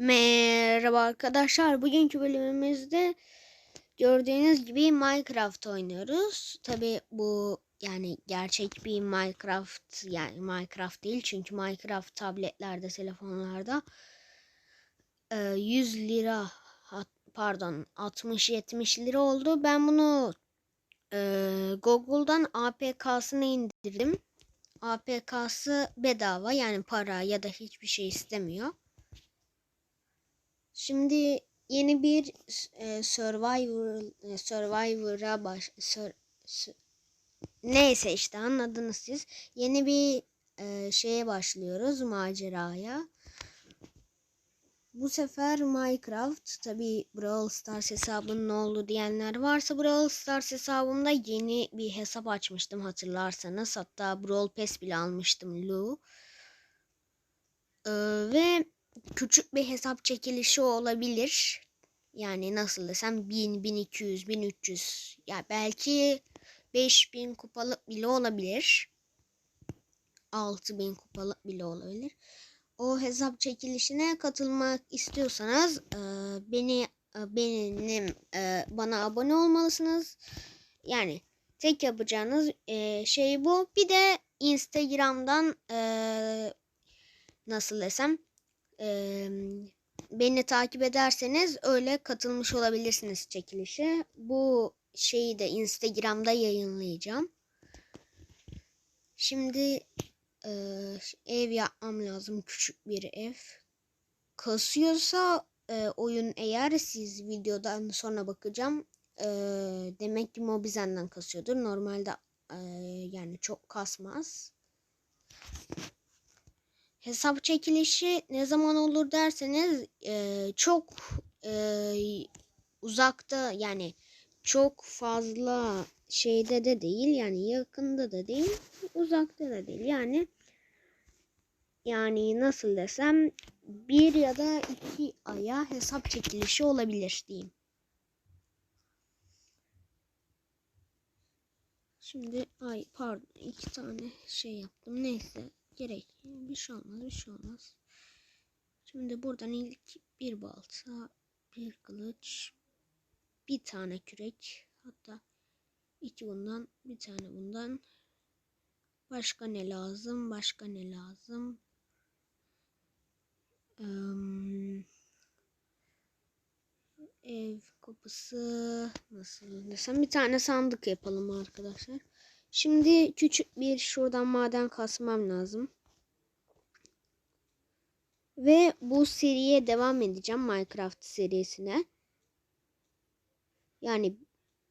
Merhaba arkadaşlar. Bugünkü bölümümüzde gördüğünüz gibi Minecraft oynuyoruz. Tabi bu yani gerçek bir Minecraft yani Minecraft değil çünkü Minecraft tabletlerde, telefonlarda e, 100 lira hat- pardon 60-70 lira oldu. Ben bunu e, Google'dan APK'sını indirdim. APK'sı bedava yani para ya da hiçbir şey istemiyor. Şimdi yeni bir e, Survivor e, Survivor'a baş Sur- Su- neyse işte anladınız siz. Yeni bir e, şeye başlıyoruz maceraya. Bu sefer Minecraft tabi Brawl Stars hesabının ne oldu diyenler varsa Brawl Stars hesabımda yeni bir hesap açmıştım hatırlarsanız. Hatta Brawl Pass bile almıştım Lu. Ee, ve küçük bir hesap çekilişi olabilir. Yani nasıl desem 1000, 1200, 1300 ya belki 5000 kupalık bile olabilir. 6000 kupalık bile olabilir. O hesap çekilişine katılmak istiyorsanız e, beni e, benim e, bana abone olmalısınız. Yani tek yapacağınız e, şey bu. Bir de Instagram'dan e, nasıl desem e, beni takip ederseniz öyle katılmış olabilirsiniz çekilişe. Bu şeyi de Instagram'da yayınlayacağım. Şimdi e, ev yapmam lazım. Küçük bir ev. Kasıyorsa e, oyun eğer siz videodan sonra bakacağım. E, demek ki Mobizen'den kasıyordur. Normalde e, yani çok kasmaz. Hesap çekilişi ne zaman olur derseniz e, çok e, uzakta yani çok fazla şeyde de değil yani yakında da değil uzakta da değil. Yani yani nasıl desem bir ya da iki aya hesap çekilişi olabilir diyeyim. Şimdi ay pardon iki tane şey yaptım. Neyse gerek. Bir şey olmaz bir şey olmaz. Şimdi buradan ilk bir balta bir kılıç bir tane kürek. Hatta iki bundan bir tane bundan. Başka ne lazım başka ne lazım? Eee, ev kapısı nasıl desem? Bir tane sandık yapalım arkadaşlar şimdi küçük bir şuradan maden kasmam lazım ve bu seriye devam edeceğim Minecraft serisine yani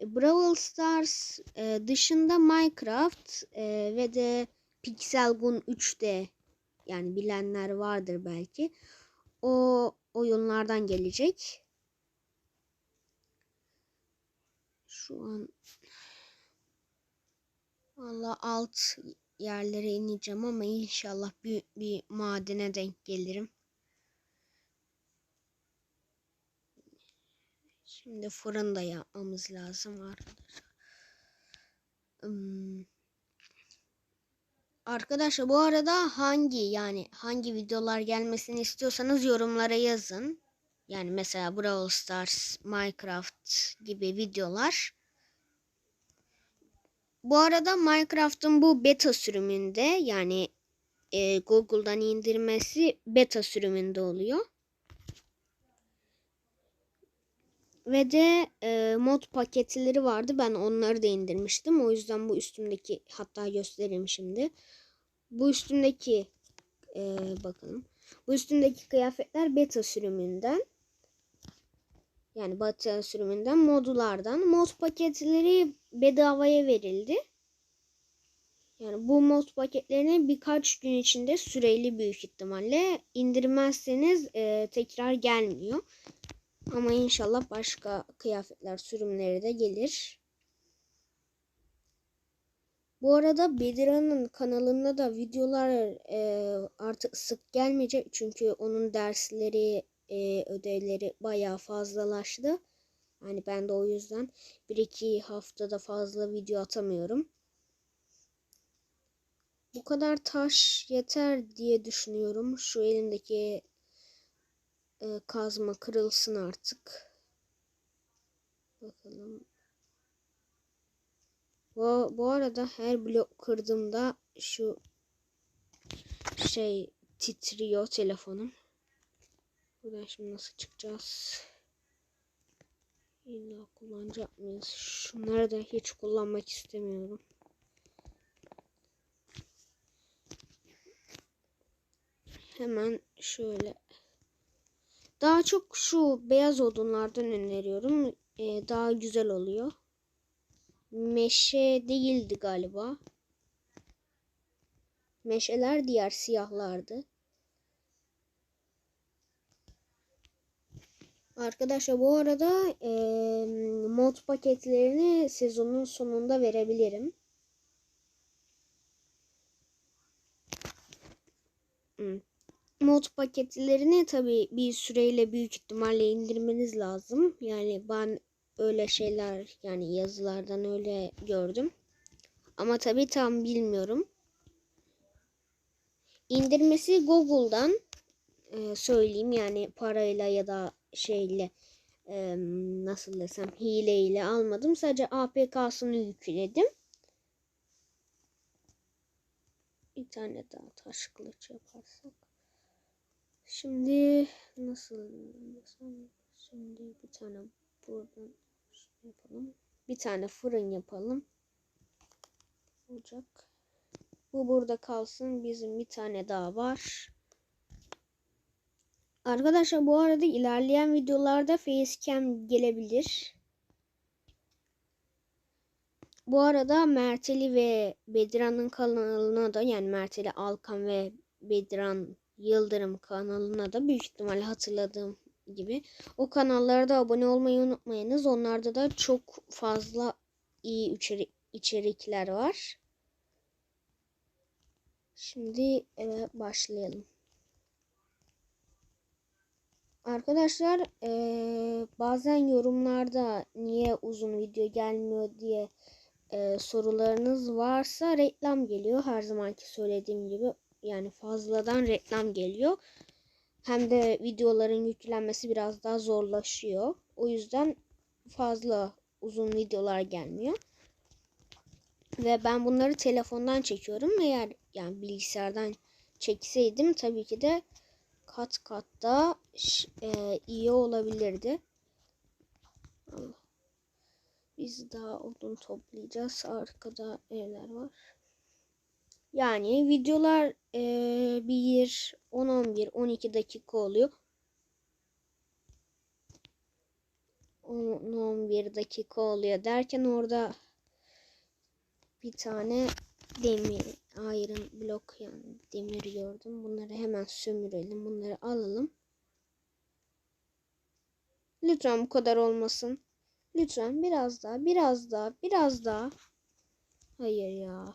Brawl Stars e, dışında Minecraft e, ve de Pixel Gun 3D yani bilenler vardır belki. O oyunlardan gelecek. Şu an valla alt yerlere ineceğim ama inşallah büyük bir madene denk gelirim. Şimdi fırın da yapmamız lazım arkadaşlar. Hmm. Arkadaşlar bu arada hangi yani hangi videolar gelmesini istiyorsanız yorumlara yazın. Yani mesela Brawl Stars, Minecraft gibi videolar. Bu arada Minecraft'ın bu beta sürümünde yani e, Google'dan indirmesi beta sürümünde oluyor. Ve de e, mod paketleri vardı. Ben onları da indirmiştim. O yüzden bu üstümdeki hatta göstereyim şimdi. Bu üstümdeki e, bakalım. Bu üstümdeki kıyafetler beta sürümünden. Yani beta sürümünden modlardan. Mod paketleri bedavaya verildi. Yani bu mod paketlerini birkaç gün içinde süreli büyük ihtimalle indirmezseniz e, tekrar gelmiyor. Ama inşallah başka kıyafetler sürümleri de gelir. Bu arada Bedira'nın kanalında da videolar e, artık sık gelmeyecek. Çünkü onun dersleri, e, ödevleri bayağı fazlalaştı. Yani ben de o yüzden bir iki haftada fazla video atamıyorum. Bu kadar taş yeter diye düşünüyorum. Şu elimdeki e, kazma kırılsın artık. Bakalım. Bu, bu arada her blok kırdığımda şu şey titriyor telefonum. Buradan şimdi nasıl çıkacağız? İlla kullanacak mıyız? Şunları da hiç kullanmak istemiyorum. Hemen şöyle. Daha çok şu beyaz odunlardan öneriyorum. Ee, daha güzel oluyor. Meşe değildi galiba. Meşeler diğer siyahlardı. Arkadaşlar bu arada e, mod paketlerini sezonun sonunda verebilirim. Hmm. Mod paketlerini tabi bir süreyle büyük ihtimalle indirmeniz lazım. Yani ben öyle şeyler yani yazılardan öyle gördüm. Ama tabi tam bilmiyorum. İndirmesi Google'dan e, söyleyeyim yani parayla ya da şeyle e, nasıl desem hileyle almadım. Sadece APK'sını yükledim. Bir tane daha taş kılıç yaparsak. Şimdi nasıl şimdi bir tane buradan yapalım. Bir tane fırın yapalım. Ocak. Bu burada kalsın. Bizim bir tane daha var. Arkadaşlar bu arada ilerleyen videolarda facecam gelebilir. Bu arada Merteli ve Bedran'ın kanalına da yani Merteli Alkan ve Bedran Yıldırım kanalına da büyük ihtimalle hatırladığım gibi o kanallara da abone olmayı unutmayınız. Onlarda da çok fazla iyi içerik, içerikler var. Şimdi eve başlayalım. Arkadaşlar ee, bazen yorumlarda niye uzun video gelmiyor diye e, sorularınız varsa reklam geliyor. Her zamanki söylediğim gibi yani fazladan reklam geliyor. Hem de videoların yüklenmesi biraz daha zorlaşıyor. O yüzden fazla uzun videolar gelmiyor. Ve ben bunları telefondan çekiyorum. Eğer yani bilgisayardan çekseydim tabii ki de kat kat da e, iyi olabilirdi. Biz daha odun toplayacağız. Arkada evler var. Yani videolar e, 1, 10, 11, 12 dakika oluyor. 10, 11 dakika oluyor derken orada bir tane demir iron blok yani demir gördüm. Bunları hemen sömürelim. Bunları alalım. Lütfen bu kadar olmasın. Lütfen biraz daha, biraz daha, biraz daha. Hayır ya.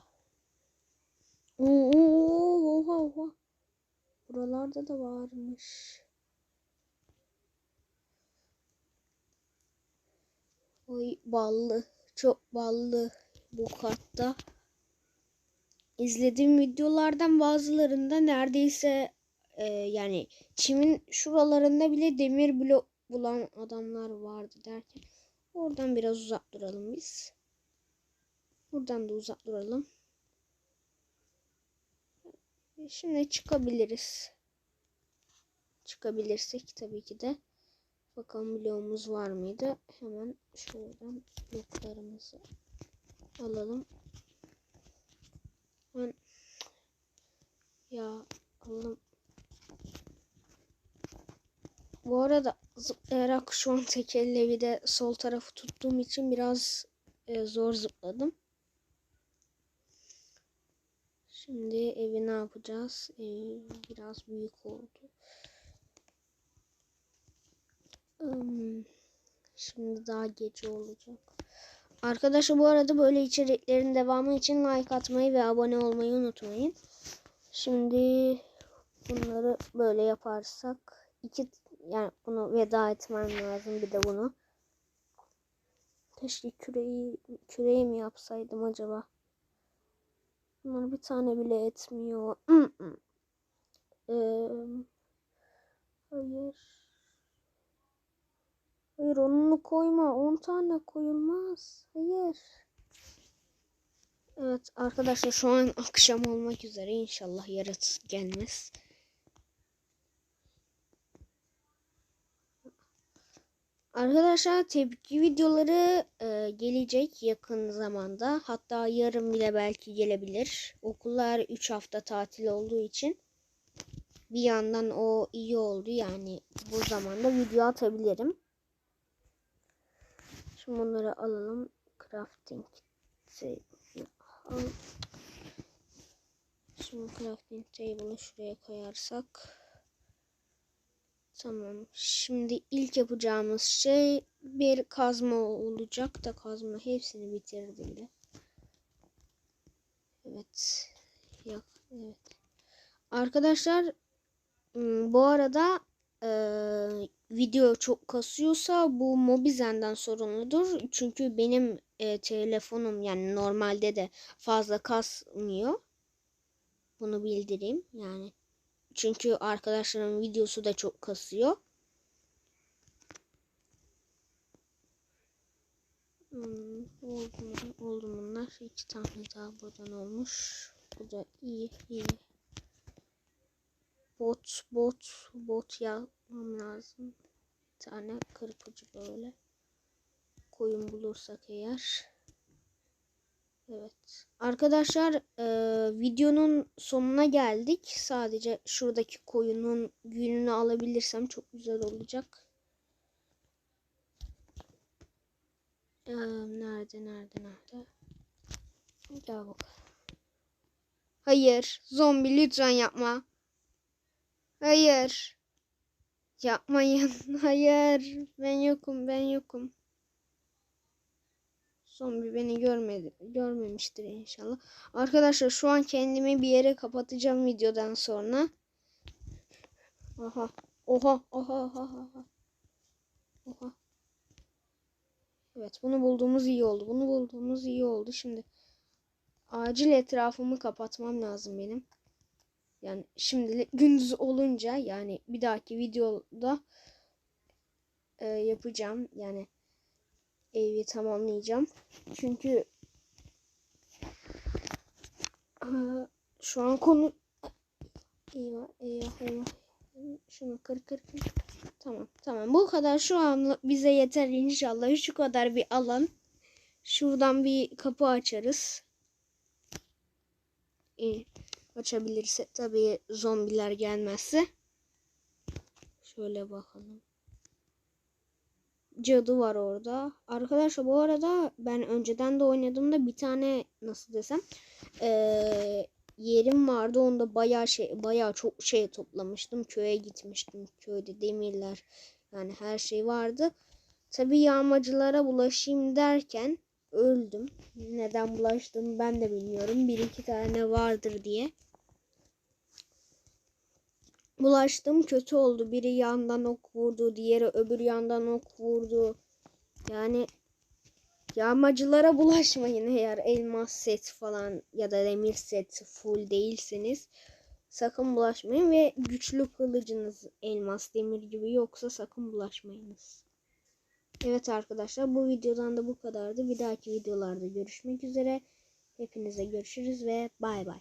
Oo, oha oha. Buralarda da varmış. Oy ballı. Çok ballı bu katta. İzlediğim videolardan bazılarında neredeyse e, yani çimin şuralarında bile demir blok bulan adamlar vardı derken oradan biraz uzak duralım biz. Buradan da uzak duralım. Şimdi çıkabiliriz. Çıkabilirsek tabii ki de. Bakalım bloğumuz var mıydı? Hemen şuradan bloklarımızı alalım. Ben ya alalım. Bu arada zıplayarak şu an tek elle bir de sol tarafı tuttuğum için biraz e, zor zıpladım. Şimdi evi ne yapacağız? Ev biraz büyük oldu. Şimdi daha gece olacak. Arkadaşlar bu arada böyle içeriklerin devamı için like atmayı ve abone olmayı unutmayın. Şimdi bunları böyle yaparsak iki yani bunu veda etmem lazım bir de bunu. Keşke küreği küreği mi yapsaydım acaba? Bunlar bir tane bile etmiyor. ee, hayır. Hayır onu koyma. 10 tane koyulmaz. Hayır. Evet arkadaşlar şu an akşam olmak üzere. İnşallah yaratık gelmez. Arkadaşlar tepki videoları e, gelecek yakın zamanda. Hatta yarın bile belki gelebilir. Okullar 3 hafta tatil olduğu için bir yandan o iyi oldu. Yani bu zamanda video atabilirim. Şimdi bunları alalım. Crafting al. Şimdi crafting table'ı şuraya koyarsak Tamam. Şimdi ilk yapacağımız şey bir kazma olacak da kazma hepsini bitirdi bile. Evet. Yok. Evet. Arkadaşlar bu arada video çok kasıyorsa bu Mobizen'den sorumludur. Çünkü benim e, telefonum yani normalde de fazla kasmıyor. Bunu bildireyim yani. Çünkü arkadaşlarımın videosu da çok kasıyor. Hmm, oldu mu? Oldu bunlar. İki tane daha buradan olmuş. Bu da iyi iyi. Bot bot bot yapmam lazım. Bir tane kırpıcı böyle. Koyun bulursak eğer. Evet. Arkadaşlar e, videonun sonuna geldik. Sadece şuradaki koyunun gününü alabilirsem çok güzel olacak. E, nerede nerede nerede? Gel bak. Hayır. Zombi lütfen yapma. Hayır. Yapmayın. Hayır. Ben yokum. Ben yokum. Zombi beni görmedi, görmemiştir inşallah. Arkadaşlar şu an kendimi bir yere kapatacağım videodan sonra. Aha. Oha. Oha. Oha. Oha. Oha. Evet bunu bulduğumuz iyi oldu. Bunu bulduğumuz iyi oldu. Şimdi acil etrafımı kapatmam lazım benim. Yani şimdi gündüz olunca yani bir dahaki videoda e, yapacağım. Yani evi tamamlayacağım. Çünkü şu an konu eyvah eyvah eyvah. Şunu kır kır kır. Tamam tamam. Bu kadar şu an bize yeter. İnşallah şu kadar bir alan. Şuradan bir kapı açarız. Ee, açabilirse tabii zombiler gelmezse şöyle bakalım cadı var orada. Arkadaşlar bu arada ben önceden de oynadığımda bir tane nasıl desem ee, yerim vardı. Onda bayağı şey bayağı çok şey toplamıştım. Köye gitmiştim. Köyde demirler yani her şey vardı. Tabii yağmacılara bulaşayım derken öldüm. Neden bulaştım ben de bilmiyorum. Bir iki tane vardır diye bulaştım kötü oldu. Biri yandan ok vurdu, diğeri öbür yandan ok vurdu. Yani yağmacılara bulaşmayın eğer elmas set falan ya da demir set full değilseniz. Sakın bulaşmayın ve güçlü kılıcınız elmas demir gibi yoksa sakın bulaşmayınız. Evet arkadaşlar bu videodan da bu kadardı. Bir dahaki videolarda görüşmek üzere. Hepinize görüşürüz ve bay bay.